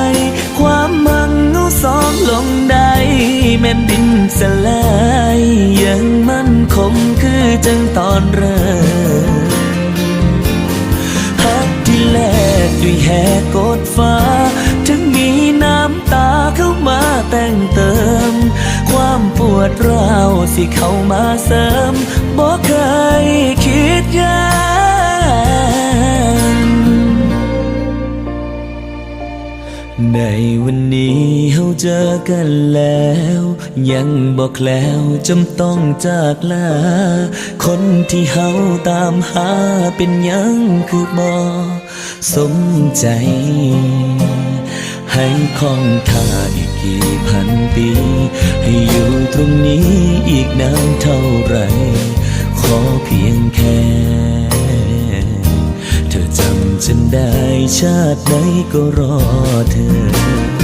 สลายยังมั่นคงคือจังตอนเริ่มฮักที่แลกด้วยแหกกดฟ้า ถึงมีน้ำตาเข้ามาแต่งเติม ความปวดร้าวสิเข้ามาเสริมบอกเคยคิดยา ในวันนี้เฮาเจอกันแล้ว ยังบอกแล้วจำต้องจากลา คนที่เฮาตามหาเป็นยังคือบอสมใจ ให้คองท่าอีกกี่พันปี ให้อยู่ตรงนี้อีกนานเท่าไหร ชาติไหนก็รอเธอ